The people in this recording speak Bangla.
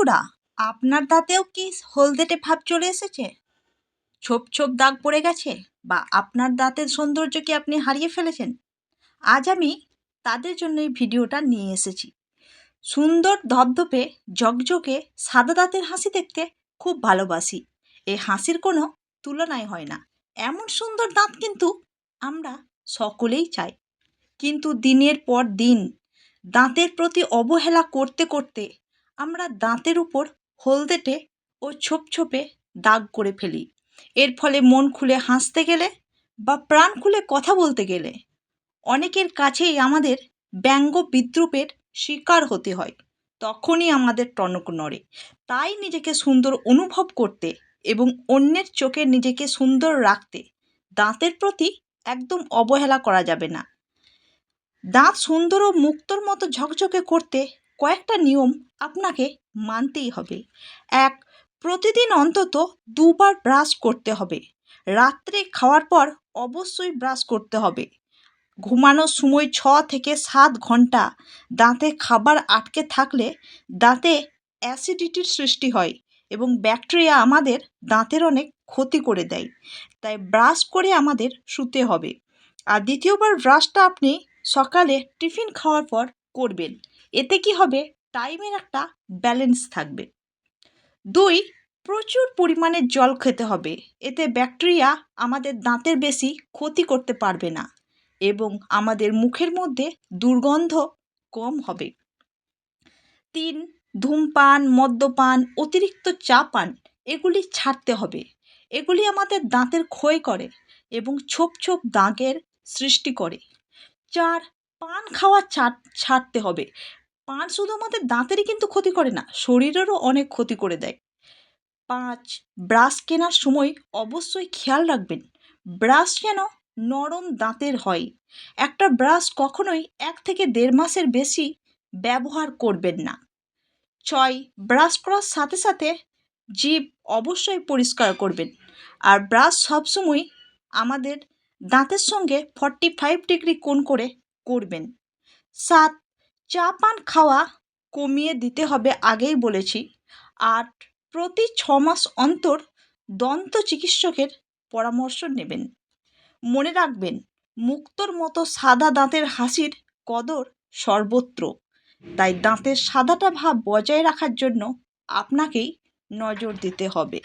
বন্ধুরা, আপনার দাঁতেও কি হলদেটে ভাব চলে এসেছে? ছোপ ছোপ দাগ পড়ে গেছে বা আপনার দাঁতের সৌন্দর্য কি আপনি হারিয়ে ফেলেছেন? আজ আমি তাদের জন্য এই ভিডিওটা নিয়ে এসেছি। সুন্দর ধপধপে ঝকঝকে, সাদা দাঁতের হাসি দেখতে খুব ভালোবাসি। এই হাসির কোনো তুলনাই হয় না। এমন সুন্দর দাঁত কিন্তু আমরা সকলেই চাই। কিন্তু দিনের পর দিন দাঁতের প্রতি অবহেলা করতে করতে আমরা দাঁতের উপর হলদেটে ও ছোপ ছোপে দাগ করে ফেলি। এর ফলে মন খুলে হাসতে গেলে বা প্রাণ খুলে কথা বলতে গেলে অনেকের কাছেই আমাদের ব্যঙ্গ বিদ্রুপের শিকার হতে হয়। তখনই আমাদের টনক নড়ে। তাই নিজেকে সুন্দর অনুভব করতে এবং অন্যের চোখে নিজেকে সুন্দর রাখতে দাঁতের প্রতি একদম অবহেলা করা যাবে না। দাঁত সুন্দর ও মুক্তর মতো ঝকঝকে করতে কয়েকটা নিয়ম আপনাকে মানতেই হবে। এক, প্রতিদিন অন্তত দুবার ব্রাশ করতে হবে। রাত্রে খাওয়ার পর অবশ্যই ব্রাশ করতে হবে। ঘুমানোর সময় ছ থেকে সাত ঘণ্টা দাঁতে খাবার আটকে থাকলে দাঁতে অ্যাসিডিটির সৃষ্টি হয় এবং ব্যাকটেরিয়া আমাদের দাঁতের অনেক ক্ষতি করে দেয়। তাই ব্রাশ করে আমাদের শুতে হবে। আর দ্বিতীয়বার ব্রাশটা আপনি সকালে টিফিন খাওয়ার পর করবেন। এতে কি হবে? টাইমের একটা ব্যালেন্স থাকবে। দুই, প্রচুর পরিমাণে জল খেতে হবে। এতে ব্যাকটেরিয়া আমাদের দাঁতের বেশি ক্ষতি করতে পারবে না এবং আমাদের মুখের মধ্যে দুর্গন্ধ কম হবে। তিন, ধূমপান, মদ্যপান, অতিরিক্ত চা পান এগুলি ছাড়তে হবে। এগুলি আমাদের দাঁতের ক্ষয় করে এবং ছোপ ছোপ দাগের সৃষ্টি করে। চার পান খাওয়া ছাড়তে হবে। পান শুধু আমাদের দাঁতেরই কিন্তু ক্ষতি করে না, শরীরেরও অনেক ক্ষতি করে দেয়। পাঁচ, ব্রাশ কেনার সময় অবশ্যই খেয়াল রাখবেন, ব্রাশ যেন নরম দাঁতের হয়। একটা ব্রাশ কখনোই এক থেকে দেড় মাসের বেশি ব্যবহার করবেন না। ছয়, ব্রাশ করার সাথে সাথে জিভ অবশ্যই পরিষ্কার করবেন। আর ব্রাশ সবসময় আমাদের দাঁতের সঙ্গে ফর্টি ফাইভ ডিগ্রি কোণ করে করবেন। সাত, চা পান খাওয়া কমিয়ে দিতে হবে আগেই বলেছি। আর প্রতি ছ মাস অন্তর দন্ত চিকিৎসকের পরামর্শ নেবেন। মনে রাখবেন, মুক্তর মতো সাদা দাঁতের হাসির কদর সর্বত্র। তাই দাঁতের সাদাটা ভাব বজায় রাখার জন্য আপনাকেই নজর দিতে হবে।